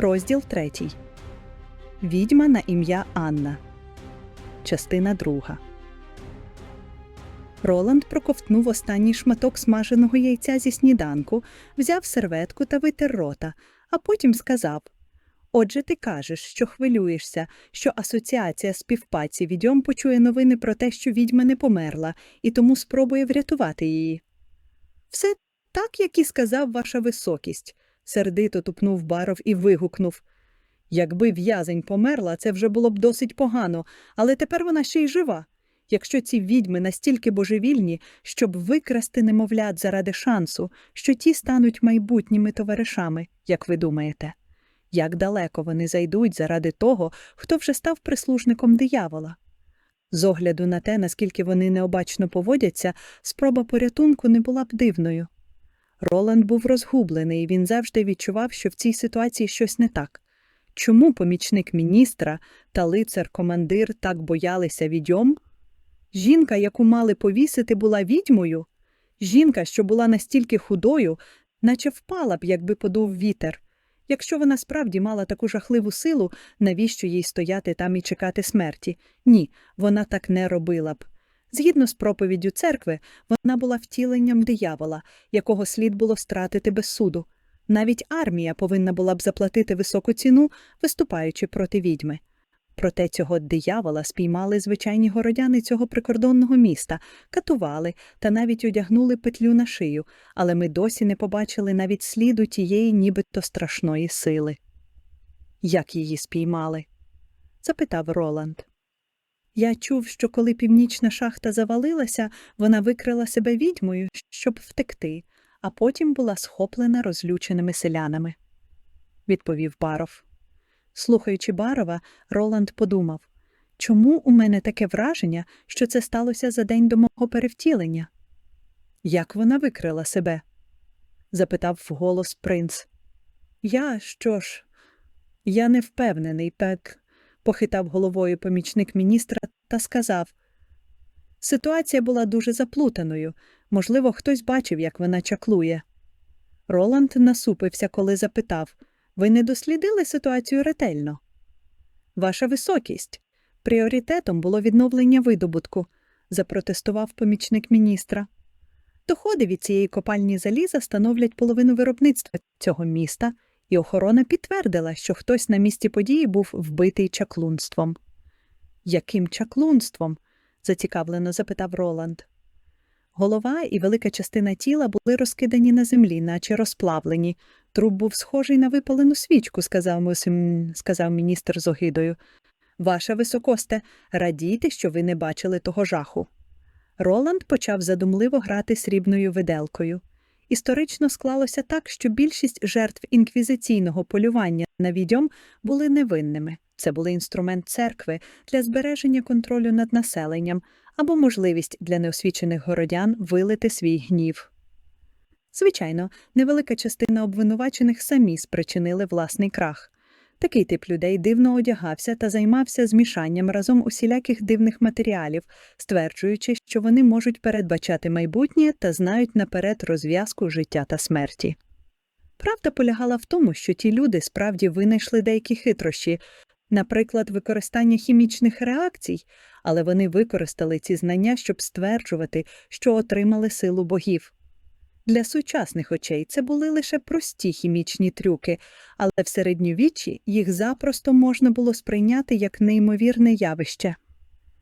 Розділ третій. Відьма на ім'я Анна. Частина друга. Роланд проковтнув останній шматок смаженого яйця зі сніданку, взяв серветку та витер рота, а потім сказав: Отже, ти кажеш, що хвилюєшся, що асоціація співпаці відьом почує новини про те, що відьма не померла, і тому спробує врятувати її. Все так, як і сказав ваша високість, сердито тупнув баров і вигукнув. Якби в'язень померла, це вже було б досить погано, але тепер вона ще й жива. Якщо ці відьми настільки божевільні, щоб викрасти немовлят заради шансу, що ті стануть майбутніми товаришами, як ви думаєте, як далеко вони зайдуть заради того, хто вже став прислужником диявола? З огляду на те, наскільки вони необачно поводяться, спроба порятунку не була б дивною. Роланд був розгублений, і він завжди відчував, що в цій ситуації щось не так. Чому помічник міністра та лицар-командир так боялися відьом? Жінка, яку мали повісити, була відьмою? Жінка, що була настільки худою, наче впала б, якби подув вітер. Якщо вона справді мала таку жахливу силу, навіщо їй стояти там і чекати смерті? Ні, вона так не робила б. Згідно з проповіддю церкви, вона була втіленням диявола, якого слід було стратити без суду. Навіть армія повинна була б заплатити високу ціну, виступаючи проти відьми. Проте цього диявола спіймали звичайні городяни цього прикордонного міста, катували та навіть одягнули петлю на шию, але ми досі не побачили навіть сліду тієї нібито страшної сили. Як її спіймали? запитав Роланд. Я чув, що коли північна шахта завалилася, вона викрила себе відьмою, щоб втекти, а потім була схоплена розлюченими селянами, відповів Баров. Слухаючи Барова, Роланд подумав чому у мене таке враження, що це сталося за день до мого перевтілення? Як вона викрила себе? запитав вголос принц. Я що ж? Я не впевнений, так, похитав головою помічник міністра та сказав. Ситуація була дуже заплутаною. Можливо, хтось бачив, як вона чаклує. Роланд насупився, коли запитав Ви не дослідили ситуацію ретельно? Ваша високість. Пріоритетом було відновлення видобутку, запротестував помічник міністра. Доходи від цієї копальні заліза становлять половину виробництва цього міста, і охорона підтвердила, що хтось на місці події був вбитий чаклунством. Яким чаклунством? зацікавлено запитав Роланд. Голова і велика частина тіла були розкидані на землі, наче розплавлені. Труп був схожий на випалену свічку, сказав, мусим, сказав міністр з огидою. Ваша високосте, радійте, що ви не бачили того жаху. Роланд почав задумливо грати срібною виделкою. Історично склалося так, що більшість жертв інквізиційного полювання на відьом були невинними. Це були інструмент церкви для збереження контролю над населенням або можливість для неосвічених городян вилити свій гнів. Звичайно, невелика частина обвинувачених самі спричинили власний крах. Такий тип людей дивно одягався та займався змішанням разом усіляких дивних матеріалів, стверджуючи, що вони можуть передбачати майбутнє та знають наперед розв'язку життя та смерті. Правда полягала в тому, що ті люди справді винайшли деякі хитрощі, наприклад, використання хімічних реакцій, але вони використали ці знання, щоб стверджувати, що отримали силу богів. Для сучасних очей це були лише прості хімічні трюки, але в середньовіччі їх запросто можна було сприйняти як неймовірне явище.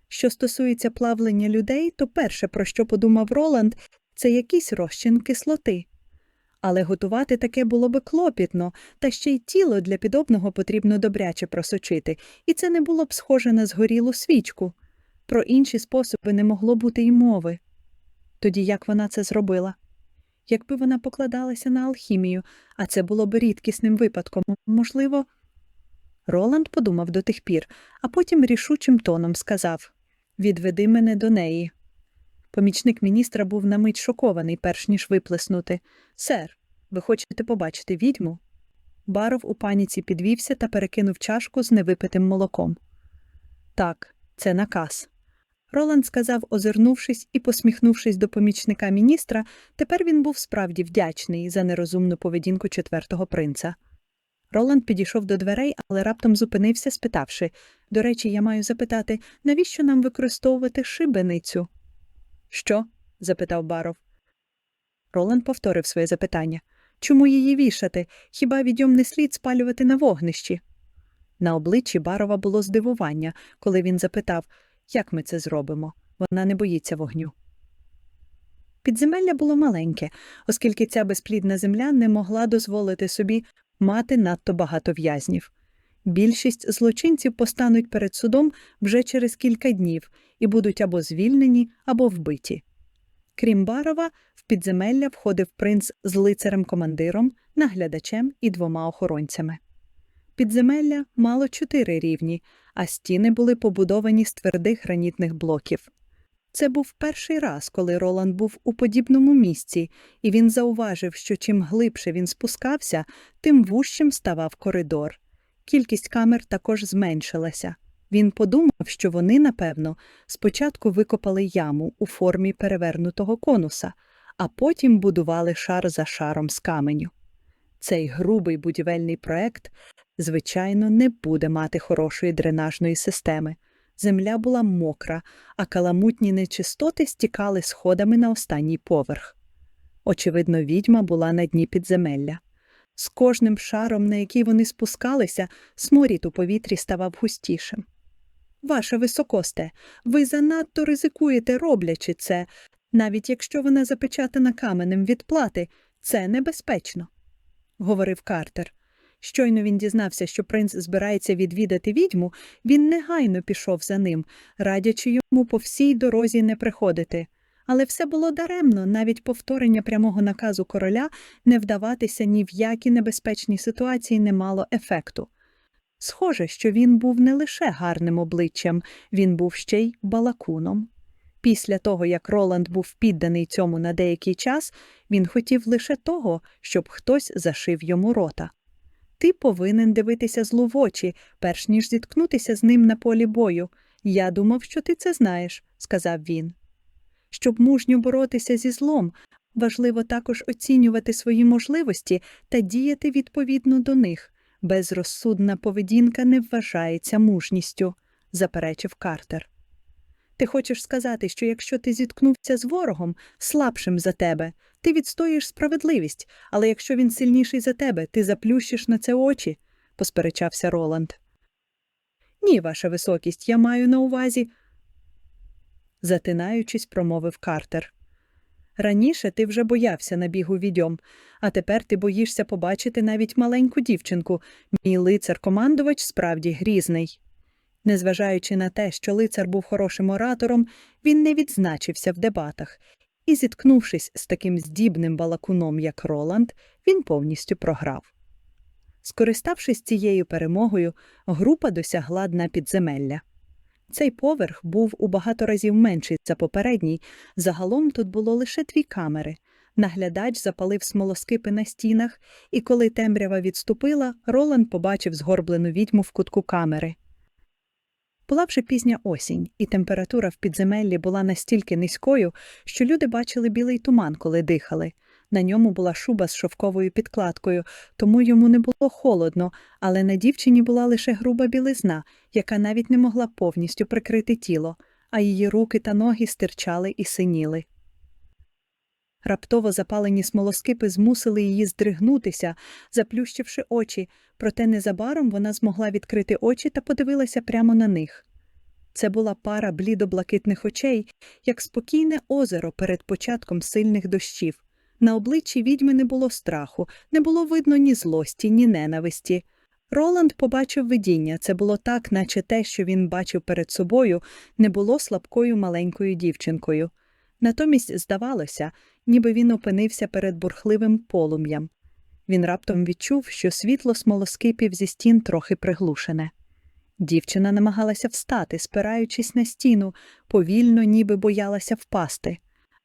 Що стосується плавлення людей, то перше, про що подумав Роланд, це якийсь розчин кислоти. Але готувати таке було би клопітно, та ще й тіло для підобного потрібно добряче просочити, і це не було б схоже на згорілу свічку. Про інші способи не могло бути й мови. Тоді як вона це зробила? Якби вона покладалася на алхімію, а це було б рідкісним випадком, можливо. Роланд подумав до тих пір, а потім рішучим тоном сказав Відведи мене до неї. Помічник міністра був на мить шокований, перш ніж виплеснути. Сер, ви хочете побачити відьму? Баров у паніці підвівся та перекинув чашку з невипитим молоком. Так, це наказ. Роланд сказав, озирнувшись і посміхнувшись до помічника міністра, тепер він був справді вдячний за нерозумну поведінку четвертого принца. Роланд підійшов до дверей, але раптом зупинився, спитавши До речі, я маю запитати, навіщо нам використовувати шибеницю? Що? запитав Баров. Роланд повторив своє запитання. Чому її вішати? Хіба відьом не слід спалювати на вогнищі? На обличчі Барова було здивування, коли він запитав, як ми це зробимо. Вона не боїться вогню. Підземелля було маленьке, оскільки ця безплідна земля не могла дозволити собі мати надто багато в'язнів. Більшість злочинців постануть перед судом вже через кілька днів і будуть або звільнені, або вбиті. Крім Барова, в підземелля входив принц з лицарем-командиром, наглядачем і двома охоронцями. Підземелля мало чотири рівні, а стіни були побудовані з твердих гранітних блоків. Це був перший раз, коли Роланд був у подібному місці, і він зауважив, що чим глибше він спускався, тим вужчим ставав коридор. Кількість камер також зменшилася. Він подумав, що вони, напевно, спочатку викопали яму у формі перевернутого конуса, а потім будували шар за шаром з каменю. Цей грубий будівельний проект, звичайно, не буде мати хорошої дренажної системи. Земля була мокра, а каламутні нечистоти стікали сходами на останній поверх. Очевидно, відьма була на дні підземелля. З кожним шаром, на який вони спускалися, сморід у повітрі ставав густішим. Ваше високосте, ви занадто ризикуєте, роблячи це, навіть якщо вона запечатана каменем від плати, це небезпечно, говорив Картер. Щойно він дізнався, що принц збирається відвідати відьму, він негайно пішов за ним, радячи йому по всій дорозі не приходити. Але все було даремно, навіть повторення прямого наказу короля не вдаватися ні в які небезпечні ситуації не мало ефекту. Схоже, що він був не лише гарним обличчям, він був ще й балакуном. Після того, як Роланд був підданий цьому на деякий час, він хотів лише того, щоб хтось зашив йому рота. Ти повинен дивитися злу в очі, перш ніж зіткнутися з ним на полі бою. Я думав, що ти це знаєш, сказав він. Щоб мужньо боротися зі злом, важливо також оцінювати свої можливості та діяти відповідно до них. Безрозсудна поведінка не вважається мужністю, заперечив Картер. Ти хочеш сказати, що якщо ти зіткнувся з ворогом, слабшим за тебе, ти відстоїш справедливість, але якщо він сильніший за тебе, ти заплющиш на це очі, посперечався Роланд. Ні, ваша високість, я маю на увазі, затинаючись, промовив Картер. Раніше ти вже боявся набігу відьом, а тепер ти боїшся побачити навіть маленьку дівчинку. Мій лицар-командувач справді грізний. Незважаючи на те, що лицар був хорошим оратором, він не відзначився в дебатах, і, зіткнувшись з таким здібним балакуном, як Роланд, він повністю програв. Скориставшись цією перемогою, група досягла дна підземелля. Цей поверх був у багато разів менший за попередній, загалом тут було лише дві камери. Наглядач запалив смолоскипи на стінах, і коли темрява відступила, Роланд побачив згорблену відьму в кутку камери. Була вже пізня осінь, і температура в підземеллі була настільки низькою, що люди бачили білий туман, коли дихали. На ньому була шуба з шовковою підкладкою, тому йому не було холодно, але на дівчині була лише груба білизна, яка навіть не могла повністю прикрити тіло, а її руки та ноги стирчали і синіли. Раптово запалені смолоскипи змусили її здригнутися, заплющивши очі, проте незабаром вона змогла відкрити очі та подивилася прямо на них. Це була пара блідо-блакитних очей, як спокійне озеро перед початком сильних дощів. На обличчі відьми не було страху, не було видно ні злості, ні ненависті. Роланд побачив видіння це було так, наче те, що він бачив перед собою, не було слабкою маленькою дівчинкою. Натомість здавалося, ніби він опинився перед бурхливим полум'ям. Він раптом відчув, що світло смолоскипів зі стін трохи приглушене. Дівчина намагалася встати, спираючись на стіну, повільно, ніби боялася впасти.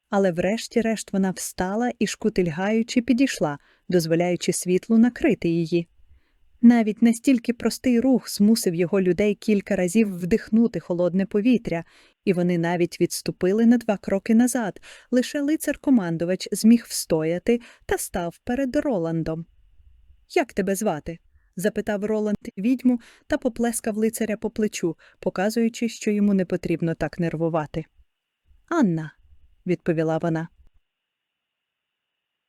Але врешті-решт вона встала і, шкутильгаючи, підійшла, дозволяючи світлу накрити її. Навіть настільки простий рух змусив його людей кілька разів вдихнути холодне повітря, і вони навіть відступили на два кроки назад, лише лицар-командувач зміг встояти та став перед Роландом. Як тебе звати? запитав Роланд відьму та поплескав лицаря по плечу, показуючи, що йому не потрібно так нервувати. Анна, відповіла вона.